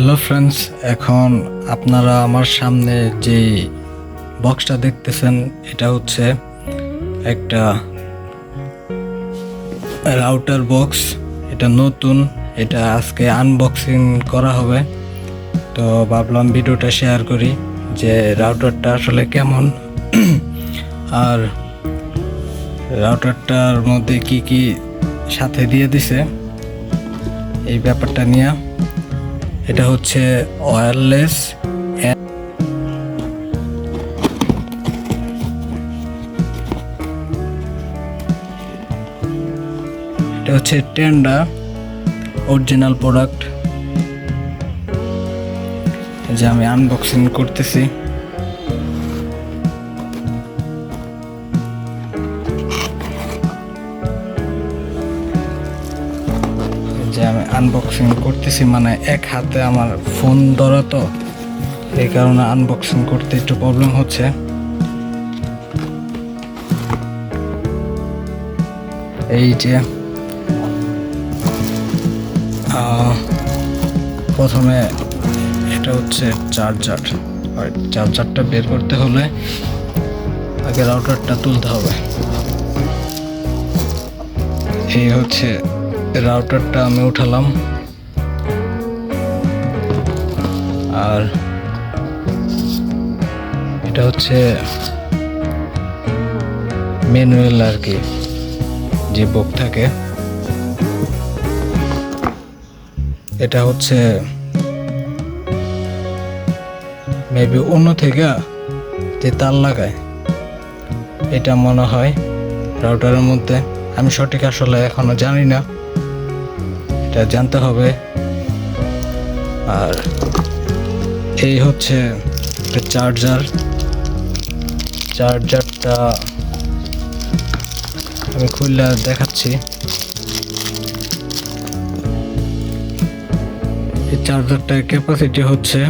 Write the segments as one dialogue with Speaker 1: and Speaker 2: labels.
Speaker 1: Hello friends এখন আপনারা আমার সামনে যে বক্সটা দেখতেছেন, এটা হচ্ছে একটা রাউটার বক্স এটা নতুন। এটা আজকে আনবক্সিং করা হবে। তো ভাবলাম ভিডিওটা শেয়ার করি যে রাউটারটা আসলে কেমন। আর রাউটারটার মধ্যে কি কি সাথে দিয়ে দিছে, এই ব্যাপারটা নিয়ে। এটা হচ্ছে ওয়্যারলেস এটা হচ্ছে টেন্ডা অরিজিনাল প্রোডাক্ট যে আমি আনবক্সিং করতেছি। যে আমি আনবক্সিং করতেছি মানে এক হাতে আমার ফোন ধরা তো। এই কারণে আনবক্সিং করতে একটু প্রবলেম হচ্ছে। এই যে প্রথমে এটা হচ্ছে চার্জার আর চার্জারটা বের করতে হলে আগে রাউটারটা তুলতে হবে। এই হচ্ছে রাউটারটা আমি উঠালাম। আর এটা হচ্ছে ম্যানুয়াল আর কি, যে বুক থাকে। এটা হচ্ছে মেবি অন্য থেকে যে তার লাগায়, এটা মনে হয় রাউটারের মধ্যে। আমি সঠিক আসলে এখনও জানি না। এটা জানতে হবে। আর এই হচ্ছে চার্জার। চার্জারটা আমি খুললে দেখাচ্ছি। এই চার্জারটার ক্যাপাসিটি হচ্ছে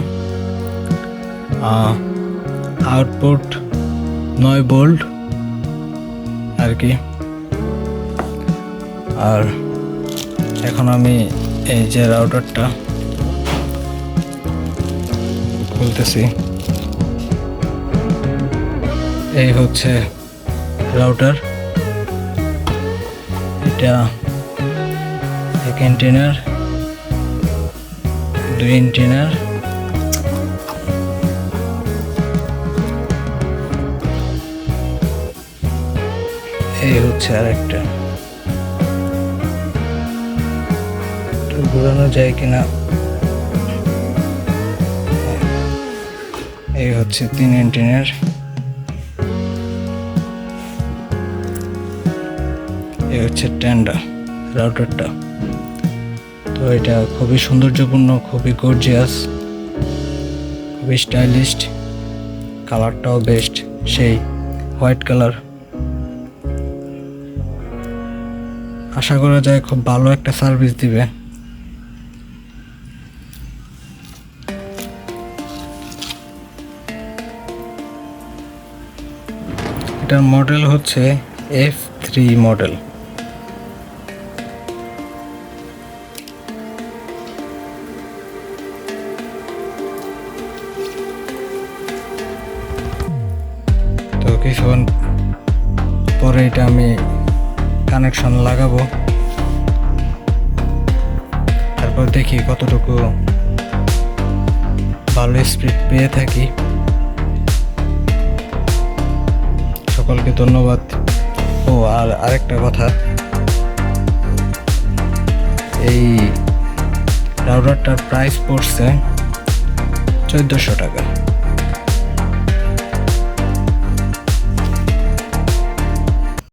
Speaker 1: আউটপুট নয় ভোল্ট, আর কি। আর এখন আমি এই যে রাউটারটা খুলতেছি। এই হচ্ছে রাউটার এটা এক ইন্টিনার দুই ইন্টিনার এই হচ্ছে আরেকটা। ঘুরানো যায় কিনা? এই হচ্ছে তিন ইন্টিনের এই হচ্ছে টেন্ডা রাউটারটা। তো এটা খুবই সৌন্দর্যপূর্ণ, খুবই গর্জিয়াস খুবই স্টাইলিস্ট কালারটাও বেস্ট সেই হোয়াইট কালার আশা করা যায় খুব ভালো একটা সার্ভিস দিবে। এটার মডেল হচ্ছে এফ থ্রি মডেল তো কিছুক্ষণ পরে এটা আমি কানেকশন লাগাবো। তারপর দেখি কতটুকু ভালো স্পিড পেয়ে থাকি। সকলকে ধন্যবাদ। ও আর আরেকটা কথা। এই রাউটারটার প্রাইস পড়ছে চোদ্দোশো টাকা।